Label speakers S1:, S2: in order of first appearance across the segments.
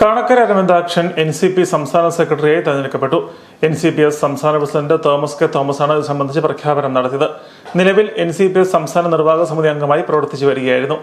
S1: Kanakkara Aravindakshan N C P സംസ്ഥാന സെക്രട്ടറിയായി തെരഞ്ഞെടുക്കപ്പെട്ടു. എൻ സി പി എസ് സംസ്ഥാന പ്രസിഡന്റ് തോമസ് കെ തോമസാണ് ഇത് സംബന്ധിച്ച് പ്രഖ്യാപനം നടത്തിയത്. നിലവിൽ എൻ സി പി എസ് സംസ്ഥാന നിർവാഹക സമിതി അംഗമായി പ്രവർത്തിച്ചു വരികയായിരുന്നു.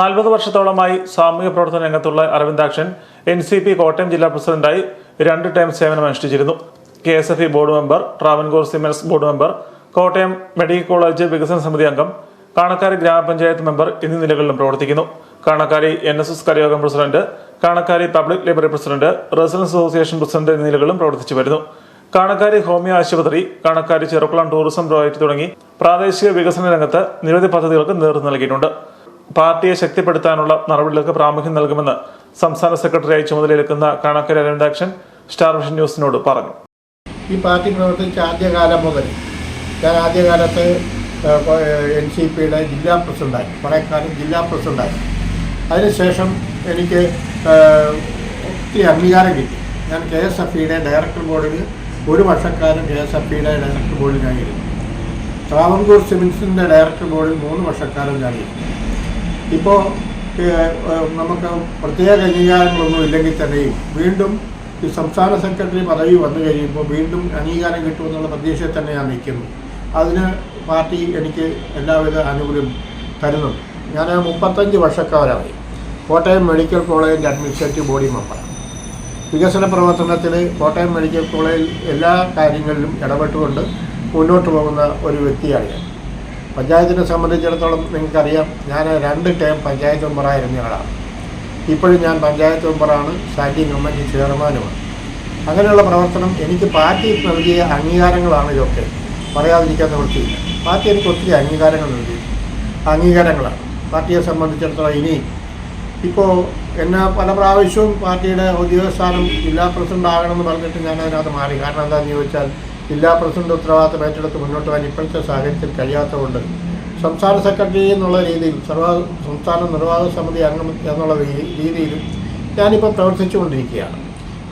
S1: നാൽപ്പത് വർഷത്തോളമായി സാമൂഹ്യ പ്രവർത്തന രംഗത്തുള്ള Aravindakshan N C P Kottayam ജില്ലാ പ്രസിഡന്റായി രണ്ട് ടൈം സേവനം അനുഷ്ഠിച്ചിരുന്നു. K S F E board member Travancore cements board member Kottayam medical college വികസന സമിതി അംഗം കാണക്കാരി ഗ്രാമപഞ്ചായത്ത് മെമ്പർ എന്നീ നിലകളിലും പ്രവർത്തിക്കുന്നു. Kanakkari N S S കരയോഗം president Kanakkari public library president residents association president എന്നീ നിലകളും പ്രവർത്തിച്ചു വരുന്നു. കാണക്കാരി ഹോമിയോ ആശുപത്രി കാണക്കാരി ചെറുക്കുളം ടൂറിസം പ്രോജക്ട് തുടങ്ങി പ്രാദേശിക വികസന രംഗത്ത് നിരവധി പദ്ധതികൾക്ക് നേതൃത്വം നൽകിയിട്ടുണ്ട്. പാർട്ടിയെ ശക്തിപ്പെടുത്താനുള്ള നടപടികൾക്ക് പ്രാമുഖ്യം നൽകുമെന്ന് സംസ്ഥാന സെക്രട്ടറിയായി ചുമതലയേൽക്കുന്ന കാണക്കാരി അരവിന്ദാക്ഷൻ സ്റ്റാർ വിഷൻ ന്യൂസിനോട് പറഞ്ഞു.
S2: ഈ പാർട്ടി പ്രവർത്തിച്ച ആദ്യകാലം മുതൽ ഞാൻ ആദ്യകാലത്ത് എൻ സി പിയുടെ ജില്ലാ പ്രസിഡന്റായി കുറേ കാലം ജില്ലാ പ്രസിഡന്റായി അതിനുശേഷം എനിക്ക് ഒത്തിരി അംഗീകാരം കിട്ടി. ഞാൻ കെ എസ് എഫ് ഇയുടെ ഡയറക്ടർ ബോർഡിൽ ഒരു വർഷക്കാലം കെ എസ് എഫ് ഇയുടെ ഡയറക്ടർ ബോർഡിൽ ഞാൻ ഇരുന്നു. ട്രാവൻകൂർ സിമിൻസിന്റെ ഡയറക്ടർ ബോർഡിൽ മൂന്ന് വർഷക്കാലം ഞാനിരുന്നു ഇപ്പോൾ നമുക്ക് പ്രത്യേക അംഗീകാരങ്ങളൊന്നും ഇല്ലെങ്കിൽ തന്നെയും വീണ്ടും ഈ സംസ്ഥാന സെക്രട്ടറി പദവി വന്നു കഴിയുമ്പോൾ വീണ്ടും അംഗീകാരം കിട്ടുമെന്നുള്ള പ്രതീക്ഷയിൽ ഞാൻ നിൽക്കുന്നു. അതിന് പാർട്ടി എനിക്ക് എല്ലാവിധ ആനുകൂല്യം തരുന്നുണ്ട്. ഞാൻ മുപ്പത്തഞ്ച് വർഷക്കാരായി കോട്ടയം മെഡിക്കൽ കോളേജിന്റെ അഡ്മിനിസ്ട്രേറ്റീവ് ബോഡി മെമ്പറാണ്. വികസന പ്രവർത്തനത്തിൽ കോട്ടയം മെഡിക്കൽ കോളേജിൽ എല്ലാ കാര്യങ്ങളിലും ഇടപെട്ടുകൊണ്ട് മുന്നോട്ട് പോകുന്ന ഒരു വ്യക്തിയാണ് ഞാൻ. പഞ്ചായത്തിനെ സംബന്ധിച്ചിടത്തോളം നിങ്ങൾക്കറിയാം ഞാൻ രണ്ട് ടൈം പഞ്ചായത്ത് മെമ്പറായിരുന്ന ആളാണ് ഇപ്പോഴും ഞാൻ പഞ്ചായത്ത് മെമ്പറാണ് സ്റ്റാൻഡിംഗ് കമ്മിറ്റി ചെയർമാനുമാണ്. അങ്ങനെയുള്ള പ്രവർത്തനം എനിക്ക് പാർട്ടി നൽകിയ അംഗീകാരങ്ങളാണ് ഇതൊക്കെ. പറയാതിരിക്കാൻ നിവൃത്തിയില്ല. പാർട്ടി എനിക്ക് ഒത്തിരി അംഗീകാരങ്ങൾ നൽകി. അംഗീകാരങ്ങളാണ്. പാർട്ടിയെ സംബന്ധിച്ചിടത്തോളം ഇനി ഇപ്പോൾ എന്നെ പല പ്രാവശ്യവും പാർട്ടിയുടെ ഔദ്യോഗിക സ്ഥാനം ജില്ലാ പ്രസിഡന്റ് ആകണമെന്ന് പറഞ്ഞിട്ട് ഞാൻ അതിനകത്ത് മാറി. കാരണം എന്താണെന്ന് ചോദിച്ചാൽ ജില്ലാ പ്രസിഡന്റ് ഉത്തരവാദിത്തം ഏറ്റെടുത്ത് മുന്നോട്ട് പോകാൻ ഇപ്പോഴത്തെ സാഹചര്യത്തിൽ കഴിയാത്തതുകൊണ്ട് സംസ്ഥാന സെക്രട്ടറി എന്നുള്ള രീതിയിൽ സർവ സംസ്ഥാന നിർവാഹക സമിതി അംഗം എന്നുള്ള രീതിയിലും ഞാനിപ്പോൾ പ്രവർത്തിച്ചുകൊണ്ടിരിക്കുകയാണ്.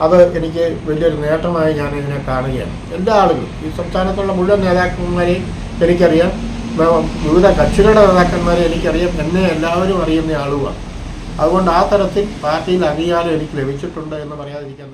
S2: അത് എനിക്ക് വലിയൊരു നേട്ടമായി ഞാൻ കാണുകയാണ്. എല്ലാ ആളുകളും ഈ സംസ്ഥാനത്തുള്ള മുഴുവൻ നേതാക്കന്മാരെയും എനിക്കറിയാം. വിവിധ കക്ഷികളുടെ നേതാക്കന്മാരെ എനിക്കറിയാം എന്നെ എല്ലാവരും അറിയുന്ന ആളുമാണ് അതുകൊണ്ട് ആ തരത്തിൽ പാർട്ടിയിൽ അംഗീകാരം എനിക്ക് ലഭിച്ചിട്ടുണ്ട് എന്ന് പറയാതിരിക്കാൻ